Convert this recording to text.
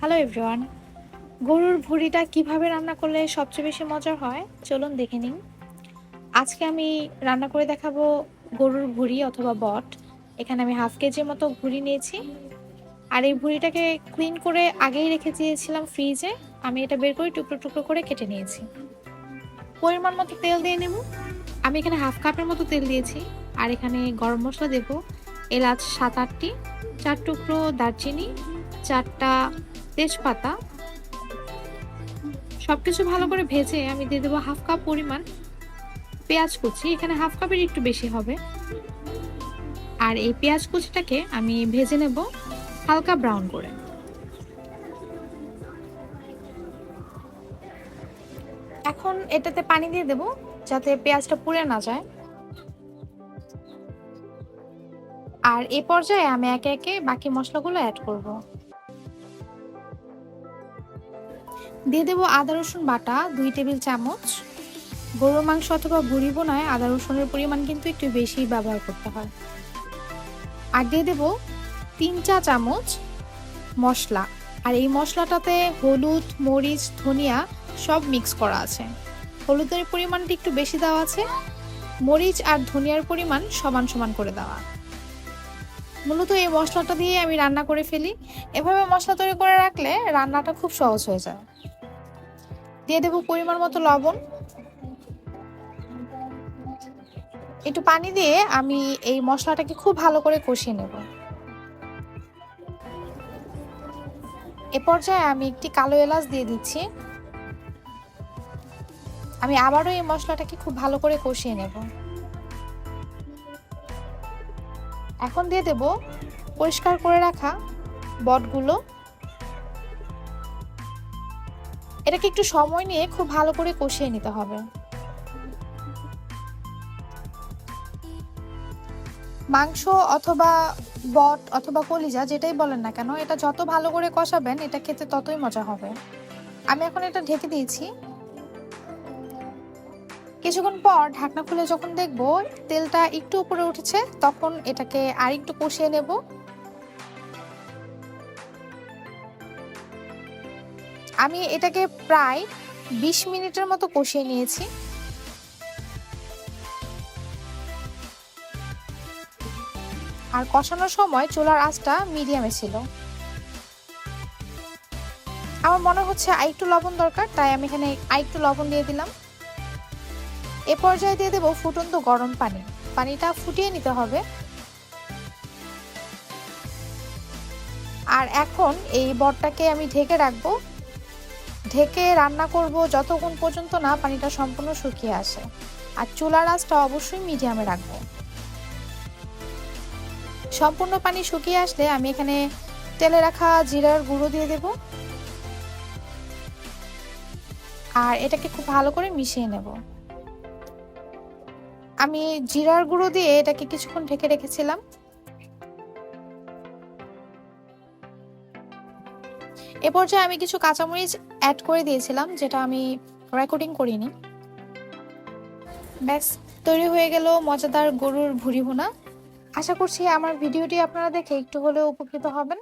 Hello everyone গরুর ভুঁড়িটা কীভাবে রান্না করলে সবচেয়ে বেশি মজার হয়? চলুন দেখে নিন। আজকে আমি রান্না করে দেখাবো গরুর ভুঁড়ি অথবা বট। এখানে আমি হাফ কেজির মতো ভুঁড়ি নিয়েছি। আর এই ভুঁড়িটাকে ক্লিন করে আগেই রেখে দিয়েছিলাম ফ্রিজে আমি এটা বের করে টুকরো টুকরো করে কেটে নিয়েছি। পরিমাণ মতো তেল দিয়ে নেব। আমি এখানে হাফ কাপের মতো তেল দিয়েছি। আর এখানে গরম মশলা দেবো। এলাচ সাত আটটি, চার টুকরো দারচিনি, চারটা তেজপাতা। সবকিছু ভালো করে ভেজে আমি দিয়ে দেবো হাফ কাপ পরিমাণ পেঁয়াজ কুচি। এখানে হাফ কাপের একটু বেশি হবে। আর এই পেঁয়াজ কুচিটাকে আমি ভেজে নেব হালকা ব্রাউন করে। এখন এটাতে পানি দিয়ে দেব যাতে পেঁয়াজটা পুড়ে না যায়। আর এই পর্যায়ে আমি একে একে বাকি মশলাগুলো অ্যাড করব। দিয়ে দেবো আদা, রসুন বাটা, দুই টেবিল চামচ। গরুর মাংস অথবা ভুড়ি বোনায় আদা, রসুনের পরিমাণ কিন্তু একটু বেশি ব্যবহার করতে হয়। আর দিয়ে দেবো তিন চা চামচ মশলা। আর এই মশলাটাতে হলুদ, মরিচ, ধনিয়া সব মিক্স করা আছে। হলুদের পরিমাণটা একটু বেশি দেওয়া আছে। মরিচ আর ধনিয়ার পরিমাণ সমান সমান করে দেওয়া। মূলত এই মশলাটা দিয়ে আমি রান্না করে ফেলি। এভাবে মশলা তৈরি করে রাখলে রান্নাটা খুব সহজ হয়ে যায়। দিয়ে দেবো পরিমাণ মতো লবণ। একটু পানি দিয়ে আমি এই মশলাটাকে খুব ভালো করে কষিয়ে নেব। এ পর্যায়ে আমি একটি কালো এলাচ দিয়ে দিচ্ছি। আমি আবারও এই মশলাটাকে খুব ভালো করে কষিয়ে নেব। এখন দিয়ে দেব পরিষ্কার করে রাখা বটগুলো। এটাকে একটু সময় নিয়ে খুব ভালো করে কষিয়ে নিতে হবে। মাংস অথবা বট অথবা কলিজা যেটাই বলেন না কেন, এটা যত ভালো করে কষাবেন, এটা খেতে ততই মজা হবে। আমি এখন এটা ঢেকে দিয়েছি। কিছুক্ষণ পর ঢাকনা খুলে যখন দেখব তেলটা একটু উপরে উঠেছে, তখন এটাকে আর একটু কষিয়ে নেব। আমি এটাকে প্রায় বিশ মিনিটের মতো কষিয়ে নিয়েছি। আর কষানোর সময় চুলার আঁচটা মিডিয়ামে ছিল। আমার মনে হচ্ছে আরেকটু লবণ দরকার, তাই আমি এখানে আরেকটু লবণ দিয়ে দিলাম। এ পর্যায়ে দিয়ে দেবো ফুটন্ত গরম পানি। পানিটা ফুটিয়ে নিতে হবে। আর এখন এই বটটাকে আমি ঢেকে রাখব। ঢেকে রান্না করব যতক্ষণ পর্যন্ত না পানিটা সম্পূর্ণ শুকিয়ে আসে। আর চুলার আঁচটা অবশ্যই মিডিয়ামে রাখব। সম্পূর্ণ পানি শুকিয়ে আসলে আমি এখানে তেলে রাখা জিরার গুঁড়ো দিয়ে দেব। আর এটাকে খুব ভালো করে মিশিয়ে নেব। আমি জিরার গুঁড়ো দিয়ে এটাকে কিছুক্ষণ ঢেকে রেখেছিলাম। এ পর্যায়ে আমি কিছু কাঁচামরিচ অ্যাড করে দিয়েছিলাম, যেটা আমি রেকর্ডিং করিনি। ব্যাস, তৈরি হয়ে গেল মজাদার গরুর ভুড়ি ভুনা। আশা করছি আমার ভিডিওটি আপনারা দেখে একটু হলেও উপকৃত হবেন।